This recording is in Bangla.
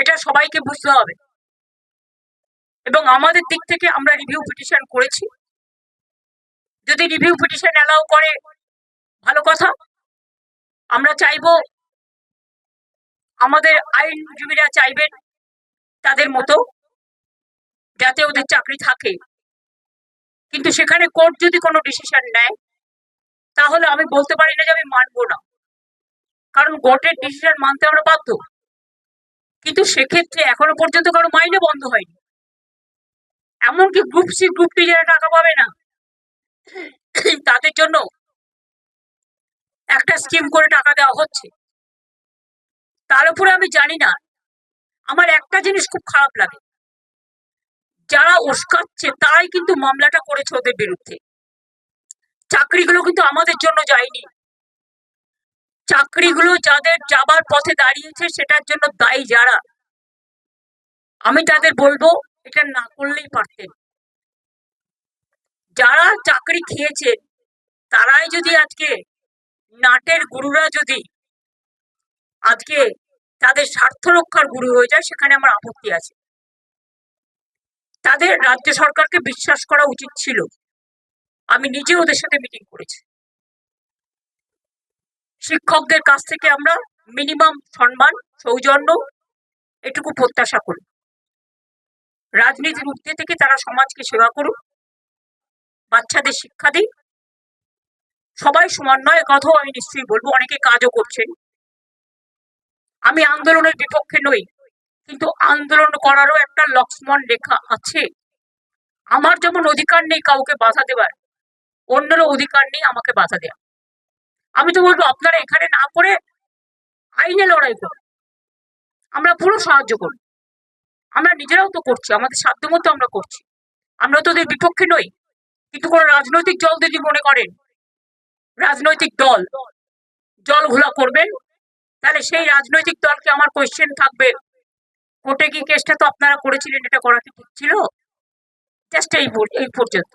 এটা সবাইকে বুঝতে হবে। এবং আমাদের দিক থেকে আমরা রিভিউ পিটিশন করেছি। যদি রিভিউ পিটিশন অ্যালাউ করে, ভালো কথা। আমরা চাইব আমাদের আইনজীবীরা চাইবেন তাদের মতো, যাতে ওদের চাকরি থাকে। কিন্তু সেখানে কোর্ট যদি কোনো ডিসিশন নেয়, তাহলে আমি বলতে পারি না যে আমি মানবো না। কারণ কোর্টের ডিসিশন মানতে আমরা বাধ্য। কিন্তু সেক্ষেত্রে এখনও পর্যন্ত কারও মাইনে বন্ধ হয়নি। এমনকি গ্রুপ সি গ্রুপ টি যারা টাকা পাবে না, তাদের জন্য একটা স্কিম করে টাকা দেওয়া হচ্ছে। তার উপরে আমি জানি না, আমার একটা জিনিস খুব খারাপ লাগে। যারা উস্কাচ্ছে তারাই কিন্তু মামলাটা করেছে ওদের বিরুদ্ধে। চাকরিগুলো কিন্তু আমাদের জন্য যায়নি। চাকরিগুলো যাদের যাবার পথে দাঁড়িয়েছে, সেটার জন্য দায়ী যারা, আমি তাদের বলব, এটা না করলেই পারতেন যারা চাকরি খেয়েছে, তারাই যদি আজকে নাটের গুরুরা যদি আজকে তাদের স্বার্থ রক্ষার গুরু হয়ে যায়, সেখানে আমার আপত্তি আছে। তাদের রাজ্য সরকারকে বিশ্বাস করা উচিত ছিল। আমি নিজে ওদের সাথে মিটিং করেছি। শিক্ষকদের কাছ থেকে আমরা মিনিমাম সম্মান, সৌজন্য এটুকু প্রত্যাশা করি। রাজনীতির ঊর্ধ্বে থেকে তারা সমাজকে সেবা করুক, বাচ্চাদের শিক্ষা দিক, সবাই সমান নয় কথাও আমি নিশ্চয়ই বলব, অনেকে কাজও করছেন। আমি আন্দোলনের বিপক্ষে নই, কিন্তু আন্দোলন করারও একটা লক্ষ্মণ রেখা আছে। আমার যেমন অধিকার নেই কাউকে বাধা দেওয়ার, অন্যেরও অধিকার নেই আমাকে বাধা দেওয়া আমি তো বলব, আপনারা এখানে না করে আইনে লড়াই করুন। আমরা পুরো সাহায্য করি আমরা নিজেরাও তো করছি, আমাদের সাধ্য মতো আমরা করছি। আমরা তো ওদের বিপক্ষে নই, কিন্তু কোনো রাজনৈতিক দল যদি মনে করেন, রাজনৈতিক দল জল ঘোলা করবেন, তাহলে সেই রাজনৈতিক দলকে আমার কোয়েশ্চেন থাকবে, কোর্টে কি কেসটা তো আপনারা করেছিলেন, এটা করা কি ঠিক ছিল? জাস্ট এই এই পর্যন্ত।